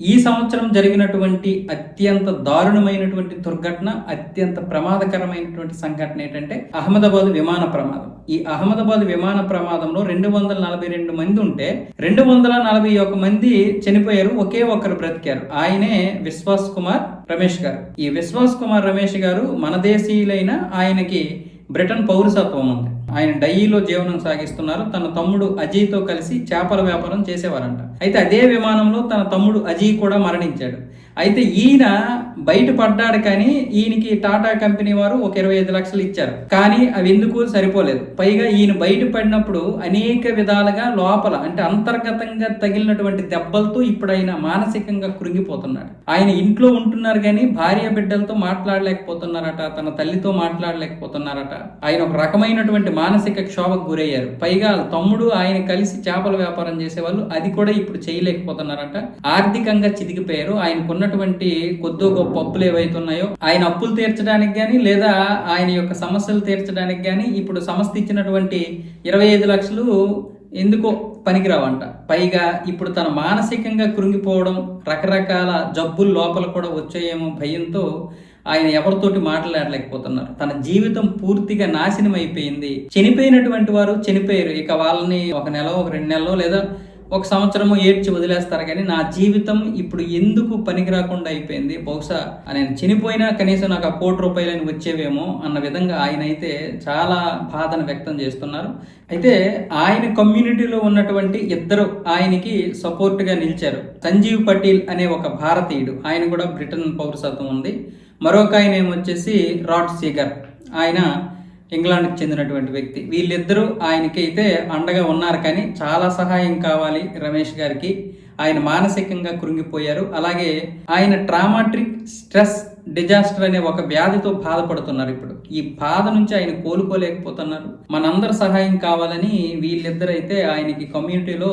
ఈ సంవత్సరం జరిగినటువంటి అత్యంత దారుణమైనటువంటి దుర్ఘటన అత్యంత ప్రమాదకరమైనటువంటి సంఘటన ఏంటంటే అహ్మదాబాద్ విమాన ప్రమాదం. ఈ అహ్మదాబాద్ విమాన ప్రమాదంలో రెండు వందల నలభై రెండు మంది ఉంటే రెండు వందల నలభై ఒక మంది చనిపోయారు ఒకే ఒక్కరు బ్రతికారు. ఆయనే విశ్వాస్ కుమార్ రమేష్ గారు. ఈ విశ్వాస్ కుమార్ రమేష్ గారు మన దేశీయులైన ఆయనకి బ్రిటన్ పౌరసత్వం ఉంది. ఆయన డయ్యిలో జీవనం సాగిస్తున్నారు. తన తమ్ముడు అజయ్తో కలిసి చేపల వ్యాపారం చేసేవారంట. అయితే అదే విమానంలో తన తమ్ముడు అజయ్ కూడా మరణించాడు. అయితే ఈయన బయటపడ్డాడు కానీ ఈయనకి టాటా కంపెనీ వారు ఒక ఇరవై ఐదు లక్షలు ఇచ్చారు. కానీ అవి ఎందుకు సరిపోలేదు. పైగా ఈయన బయటపడినప్పుడు అనేక విధాలుగా లోపల అంటే అంతర్గతంగా తగిలినటువంటి దెబ్బలతో ఇప్పుడు ఆయన మానసికంగా కృంగిపోతున్నాడు. ఆయన ఇంట్లో ఉంటున్నారు కానీ భార్య బిడ్డలతో మాట్లాడలేకపోతున్నారట తన తల్లితో మాట్లాడలేకపోతున్నారట. ఆయన ఒక రకమైనటువంటి మానసిక క్షోభకు గురయ్యారు. పైగా తమ్ముడు ఆయన కలిసి చేపల వ్యాపారం చేసేవాళ్ళు అది కూడా ఇప్పుడు చేయలేకపోతున్నారట. ఆర్థికంగా చితికిపోయారు. ఉన్నటువంటి కొద్దో గొప్ప అప్పులు ఏవైతే ఉన్నాయో ఆయన అప్పులు తీర్చడానికి కానీ లేదా ఆయన యొక్క సమస్యలు తీర్చడానికి కానీ ఇప్పుడు సంస్థ ఇచ్చినటువంటి ఇరవై ఐదు లక్షలు ఎందుకో పనికిరావంట. పైగా ఇప్పుడు తన మానసికంగా కృంగిపోవడం రకరకాల జబ్బులు లోపల కూడా వచ్చాయేమో భయంతో ఆయన ఎవరితోటి మాట్లాడలేకపోతున్నారు. తన జీవితం పూర్తిగా నాశనం అయిపోయింది చనిపోయినటువంటి వారు చనిపోయారు. ఇక వాళ్ళని ఒక నెల ఒక రెండు నెలలో లేదా ఒక సంవత్సరము ఏడ్చి వదిలేస్తారు కానీ నా జీవితం ఇప్పుడు ఎందుకు పనికి రాకుండా అయిపోయింది? బహుశా నేను చనిపోయినా కనీసం నాకు ఆ కోటి రూపాయలని వచ్చేవేమో అన్న విధంగా ఆయన అయితే చాలా బాధను వ్యక్తం చేస్తున్నారు. అయితే ఆయన కమ్యూనిటీలో ఉన్నటువంటి ఇద్దరు ఆయనకి సపోర్ట్గా నిలిచారు. సంజీవ్ పటేల్ అనే ఒక భారతీయుడు. ఆయన కూడా బ్రిటన్ పౌరసత్వం ఉంది. మరొక ఆయన ఏమొచ్చేసి రాట్ సీగర్. ఆయన ఇంగ్లాండ్కి చెందినటువంటి వ్యక్తి. వీళ్ళిద్దరూ ఆయనకి అయితే అండగా ఉన్నారు కానీ చాలా సహాయం కావాలి రమేష్ గారికి. ఆయన మానసికంగా కృంగిపోయారు. అలాగే ఆయన ట్రామాట్రిక్ స్ట్రెస్ డిజాస్టర్ అనే ఒక వ్యాధితో బాధపడుతున్నారు ఇప్పుడు. ఈ బాధ నుంచి ఆయన కోలుకోలేకపోతున్నారు. మనందరి సహాయం కావాలని వీళ్ళిద్దరైతే ఆయనకి కమ్యూనిటీలో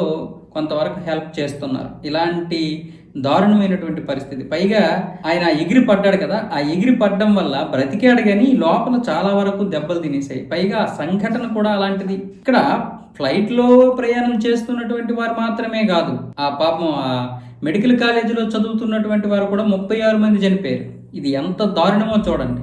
కొంతవరకు హెల్ప్ చేస్తున్నారు. ఇలాంటి దారుణమైనటువంటి పరిస్థితి. పైగా ఆయన ఎగిరి పడ్డాడు కదా ఆ ఎగిరి పడ్డం వల్ల బ్రతికాడు కానీ లోపల చాలా వరకు దెబ్బలు తినేసాయి. పైగా ఆ సంఘటన కూడా అలాంటిది. ఇక్కడ ఫ్లైట్లో ప్రయాణం చేస్తున్నటువంటి వారు మాత్రమే కాదు ఆ పాపం ఆ మెడికల్ కాలేజీలో చదువుతున్నటువంటి వారు కూడా ముప్పై ఆరు మంది చనిపోయారు. ఇది ఎంత దారుణమో చూడండి.